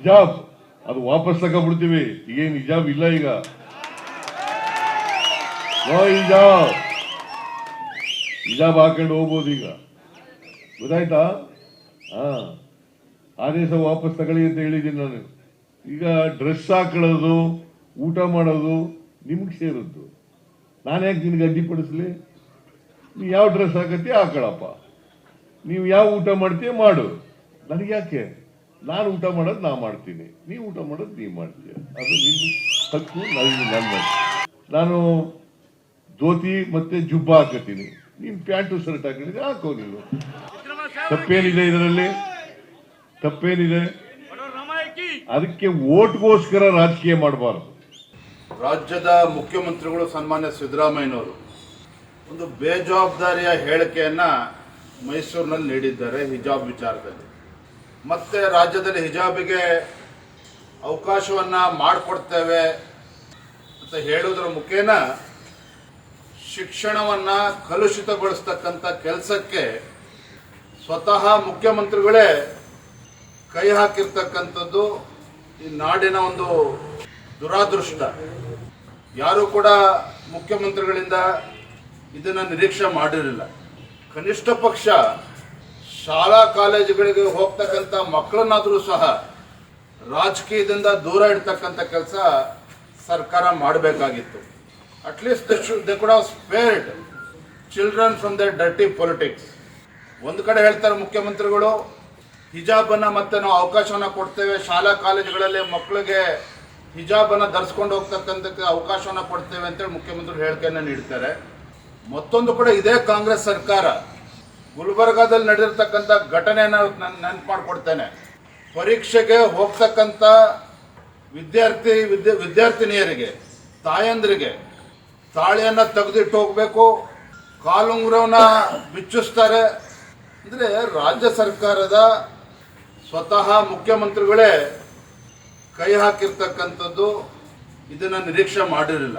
ಹಿಜಾಬ್ ಅದು ವಾಪಸ್ ತಗೊಂಡ್ಬಿಡ್ತೀವಿ ಈಗೇನು ಹಿಜಾಬ್ ಇಲ್ಲ ಈಗ. ಹಿಜಾಬ್ ಹಿಜಾಬ್ ಹಾಕೊಂಡು ಹೋಗ್ಬೋದು ಈಗ. ಗೊತ್ತಾಯ್ತಾ? ಹಾ. ಆದೇಶ ವಾಪಸ್ ತಗೊಳ್ಳಿ ಅಂತ ಹೇಳಿದ್ದೀನಿ ನಾನು. ಈಗ ಡ್ರೆಸ್ ಹಾಕೊಳ್ಳೋದು, ಊಟ ಮಾಡೋದು ನಿಮ್ಗೆ ಸೇರಿದ್ದು. ನಾನು ಯಾಕೆ ನಿನಗೆ ಅಡ್ಡಿಪಡಿಸ್ಲಿ? ನೀವು ಯಾವ ಡ್ರೆಸ್ ಹಾಕತ್ತೀಯ ಹಾಕೊಳಪ್ಪ ನೀವು ಯಾವ ಊಟ ಮಾಡ್ತೀಯ ಮಾಡು. ನನಗೆ ಯಾಕೆ ನಾನು ಊಟ ಮಾಡೋದು ನಾ ಮಾಡ್ತೀನಿ. ನೀವು ಊಟ ಮಾಡೋದು ನೀವು ಮಾಡ್ತೀಯ ಅದು ನಿಮ್ಮ ಹಕ್ಕು ನನಗೆ ನನ್ನ ನಾನು ಧೋತಿ ಮತ್ತೆ ಜುಬ್ಬ ಹಾಕತೀನಿ ನೀನು ಪ್ಯಾಂಟು, ಶರ್ಟ್ ಹಾಕಿದ್ರೆ ಹಾಕೋ ನೀನು. ತಪ್ಪೇನಿದೆ ಇದರಲ್ಲಿ? ತಪ್ಪೇನಿದೆ? ಅದಕ್ಕೆ ಓಟ್ಗೋಸ್ಕರ ರಾಜಕೀಯ ಮಾಡಬಾರ್ದು. ರಾಜ್ಯದ ಮುಖ್ಯಮಂತ್ರಿಗಳು ಸನ್ಮಾನ್ಯ ಸಿದ್ದರಾಮಯ್ಯನವರು ಒಂದು ಬೇಜವಾಬ್ದಾರಿಯ ಹೇಳಿಕೆಯನ್ನ ಮೈಸೂರಿನಲ್ಲಿ ನೀಡಿದ್ದಾರೆ ಹಿಜಾಬ್ ವಿಚಾರದಲ್ಲಿ. ಮತ್ತೆ ರಾಜ್ಯದಲ್ಲಿ ಹಿಜಾಬಿಗೆ ಅವಕಾಶವನ್ನ ಮಾಡಿಕೊಡ್ತೇವೆ ಅಂತ ಹೇಳುವುದರ ಮುಖೇನ ಶಿಕ್ಷಣವನ್ನ ಕಲುಷಿತಗೊಳಿಸ್ತಕ್ಕಂಥ ಕೆಲಸಕ್ಕೆ ಸ್ವತಃ ಮುಖ್ಯಮಂತ್ರಿಗಳೇ ಕೈ ಹಾಕಿರ್ತಕ್ಕಂಥದ್ದು ಈ ನಾಡಿನ ಒಂದು ದುರಾದೃಷ್ಟ. ಯಾರೂ ಕೂಡ ಮುಖ್ಯಮಂತ್ರಿಗಳಿಂದ ಇದನ್ನು ನಿರೀಕ್ಷೆ ಮಾಡಿರಲಿಲ್ಲ. ಕನಿಷ್ಠ ಪಕ್ಷ ಕಾಲೇಜುಗಳಿಗೆ ಹೋಗ್ತಕ್ಕಂಥ ಮಕ್ಕಳನ್ನಾದರೂ ಸಹ ರಾಜಕೀಯದಿಂದ ದೂರ ಇಡ್ತಕ್ಕಂಥ ಕೆಲಸ ಸರ್ಕಾರ ಮಾಡಬೇಕಾಗಿತ್ತು. At least they they could have spared children from the dirty politics ಒಂದು ಕಡೆ ಹೇಳ್ತಾರೆ ಮುಖ್ಯಮಂತ್ರಿಗಳು, ಹಿಜಾಬನ್ನು ಮತ್ತೆ ನಾವು ಅವಕಾಶವನ್ನು ಕೊಡ್ತೇವೆ, ಶಾಲಾ ಕಾಲೇಜುಗಳಲ್ಲಿ ಮಕ್ಕಳಿಗೆ ಹಿಜಾಬನ್ನು ಧರಿಸ್ಕೊಂಡು ಹೋಗ್ತಕ್ಕಂಥಕ್ಕೆ ಅವಕಾಶವನ್ನು ಕೊಡ್ತೇವೆ ಅಂತೇಳಿ ಮುಖ್ಯಮಂತ್ರಿ ಹೇಳಿಕೆಯನ್ನು ನೀಡ್ತಾರೆ. ಮತ್ತೊಂದು ಕಡೆ ಇದೇ ಕಾಂಗ್ರೆಸ್ ಸರ್ಕಾರ ಗುಲ್ಬರ್ಗಾದಲ್ಲಿ ನಡೆದಿರ್ತಕ್ಕಂಥ ಘಟನೆಯನ್ನ ನಾನು ನೆನಪು ಮಾಡಿಕೊಡ್ತೇನೆ ಪರೀಕ್ಷೆಗೆ ಹೋಗ್ತಕ್ಕಂಥ ವಿದ್ಯಾರ್ಥಿ, ವಿದ್ಯಾ, ವಿದ್ಯಾರ್ಥಿನಿಯರಿಗೆ, ತಾಯಂದ್ರಿಗೆ ತಾಳಿಯನ್ನ ತೆಗೆದಿಟ್ಟು ಹೋಗ್ಬೇಕು, ಕಾಲುಂಗುರವನ್ನ ಬಿಚ್ಚಿಸ್ತಾರೆ. ಅಂದರೆ ರಾಜ್ಯ ಸರ್ಕಾರದ ಸ್ವತಃ ಮುಖ್ಯಮಂತ್ರಿಗಳೇ ಕೈ ಹಾಕಿರ್ತಕ್ಕಂಥದ್ದು ಇದನ್ನ ನಿರೀಕ್ಷೆ ಮಾಡಿರಲಿಲ್ಲ.